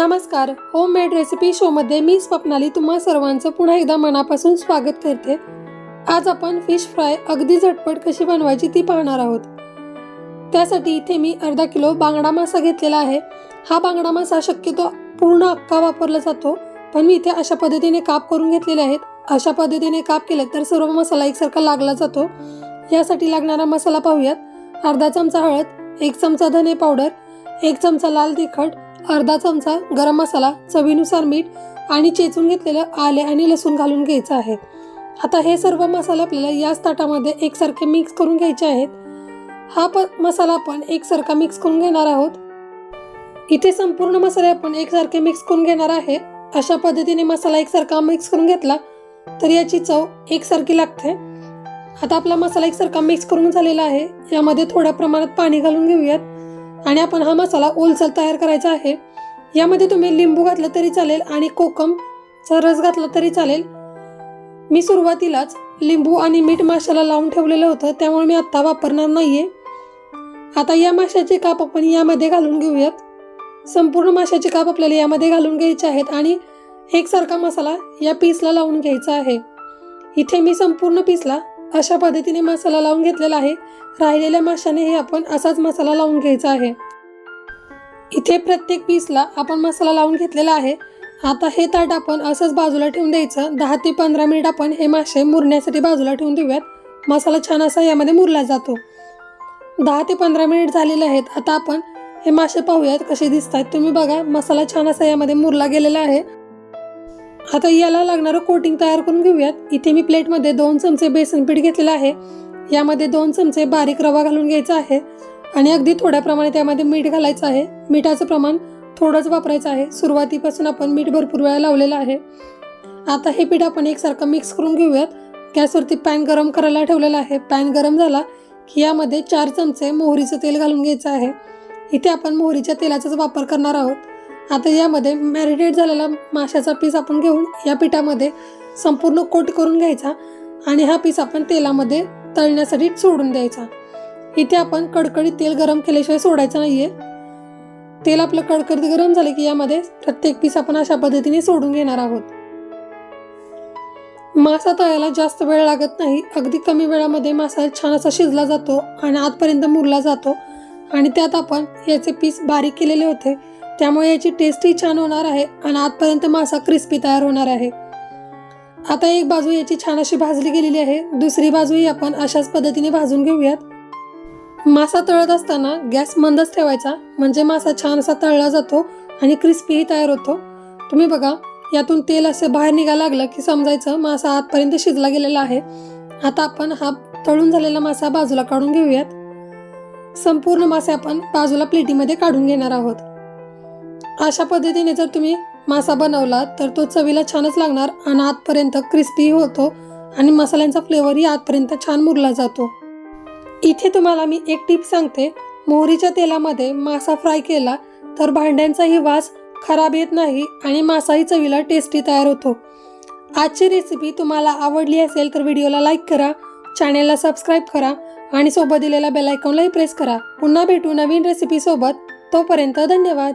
नमस्कार. Homemade recipe शोमध्ये मी स्वप्नाली तुम्हा सर्वांचं पुन्हा एकदा मनापासून स्वागत करते. आज आपण फिश फ्राय अगदी झटपट कशी बनवायची ती पाहणार आहोत. त्यासाठी इथे मी अर्धा किलो बांगडा मासा घेतलेला आहे. हा बांगडा मासा शक्यतो पूर्ण अख्खा वापरला जातो पण मी इथे अशा पद्धतीने काप करून घेतलेले आहेत. अशा पद्धतीने काप केले तर सर्व मसाला एकसारखा लागला जातो. यासाठी लागणारा मसाला पाहूयात. अर्धा चमचा हळद एक चमचा धने पावडर एक चमचा लाल तिखट अर्धा चमचा गरम मसाला चवीनुसार मीठ आणि चेचून घेतलेलं आले आणि लसूण घालून घ्यायचं आहे. आता हे सर्व मसाले आपल्याला याच ताटामध्ये एकसारखे मिक्स करून घ्यायचे आहेत. हा प मसाला आपण एकसारखा मिक्स करून घेणार आहोत. इथे संपूर्ण मसाले आपण एकसारखे मिक्स करून घेणार आहे. अशा पद्धतीने मसाला एकसारखा मिक्स करून घेतला तर याची चव एकसारखी लागते. आता आपला मसाला एकसारखा मिक्स करून झालेला आहे. यामध्ये थोड्या प्रमाणात पाणी घालून घेऊयात. आणि आपण हा मसाला ओलसर तयार करायचा आहे. यामध्ये तुम्ही लिंबू घातलं तरी चालेल आणि कोकमचा रस घातला तरी चालेल. मी सुरुवातीलाच लिंबू आणि मीठ माशाला लावून ठेवलेलं होतं त्यामुळे मी आत्ता वापरणार नाहीये. आता या माशाचे काप आपण यामध्ये घालून घेऊयात. संपूर्ण माशाचे काप आपल्याला यामध्ये घालून घ्यायचे आहेत आणि एकसारखा मसाला या पीसला लावून घ्यायचा आहे. इथे मी संपूर्ण पीसला अशा पद्धतीने मसाला लावून घेतलेला आहे. राहिलेल्या माशाने हे आपण असाच मसाला लावून घ्यायचा आहे. इथे प्रत्येक पीसला आपण मसाला लावून घेतलेला आहे. आता हे ताट आपण असंच बाजूला ठेवून द्यायचं. दहा ते पंधरा मिनिट आपण हे मासे मुरण्यासाठी बाजूला ठेवून देऊयात. मसाला छान असा यामध्ये मुरला जातो. दहा ते पंधरा मिनिट झालेले आहेत. आता आपण हे मासे पाहूयात कसे दिसत आहेत तुम्ही बघा मसाला छान असा यामध्ये मुरला गेलेला आहे. आता याला लागणारं कोटिंग तयार करून घेऊयात. इथे मी प्लेटमध्ये दोन चमचे बेसन पीठ घेतलेलं आहे. यामध्ये दोन चमचे बारीक रवा घालून घ्यायचा आहे. आणि अगदी थोड्या प्रमाणात त्यामध्ये मीठ घालायचं आहे. मिठाचं प्रमाण थोडंच वापरायचं आहे. सुरुवातीपासून आपण मीठ भरपूर वेळा लावलेलं आहे. आता हे पीठ आपण एकसारखं मिक्स करून घेऊयात. गॅसवरती पॅन गरम करायला ठेवलेला आहे. पॅन गरम झाला की यामध्ये चार चमचे मोहरीचं तेल घालून घ्यायचं आहे. इथे आपण मोहरीच्या तेलाचाच वापर करणार आहोत. आता यामध्ये मॅरिनेट झालेला माशाचा पीस आपण घेऊन या पिठामध्ये संपूर्ण कोट करून घ्यायचा आणि हा पीस आपण तेलामध्ये तळण्यासाठी सोडून द्यायचा. इथे आपण कडकडीत तेल गरम केल्याशिवाय सोडायचं नाही आहे तेल आपलं कडकडीत गरम झाले की यामध्ये प्रत्येक पीस आपण अशा पद्धतीने सोडून घेणार आहोत. मासा तळायला जास्त वेळ लागत नाही. अगदी कमी वेळामध्ये मासा छान असा शिजला जातो आणि आतपर्यंत मुरला जातो आणि त्यात आपण याचे पीस बारीक केलेले होते. त्यामुळे याची टेस्टही छान होणार आहे आणि आतपर्यंत मासा क्रिस्पी तयार होणार आहे. आता एक बाजू याची छान अशी भाजली गेलेली आहे. दुसरी बाजूही आपण अशाच पद्धतीने भाजून घेऊयात. मासा तळत असताना गॅस मंदच ठेवायचा म्हणजे मासा छान असा तळला जातो आणि क्रिस्पीही तयार होतो. तुम्ही बघा यातून तेल असं बाहेर निघायला लागलं की समजायचं मासा आतपर्यंत शिजला गेलेला आहे. आता आपण हा तळून झालेला मासा बाजूला काढून घेऊयात. संपूर्ण मासे आपण बाजूला प्लेटीमध्ये काढून घेणार आहोत. अशा पद्धतीने जर तुम्ही मासा बनवला तर तो चवीला छानच लागणार आणि आतपर्यंत क्रिस्पी होतो आणि मसाल्यांचा फ्लेवरही आतपर्यंत छान मुरला जातो. इथे तुम्हाला मी एक टीप सांगते. मोहरीच्या तेलामध्ये मासा फ्राय केला तर भांड्यांचाही वास खराब येत नाही आणि मासाही चवीला टेस्टी तयार होतो. आजची रेसिपी तुम्हाला आवडली असेल तर व्हिडिओला लाईक करा चॅनेलला सबस्क्राईब करा आणि सोबत दिलेल्या बेलायकॉनलाही प्रेस करा. पुन्हा भेटू नवीन रेसिपीसोबत तोपर्यंत धन्यवाद.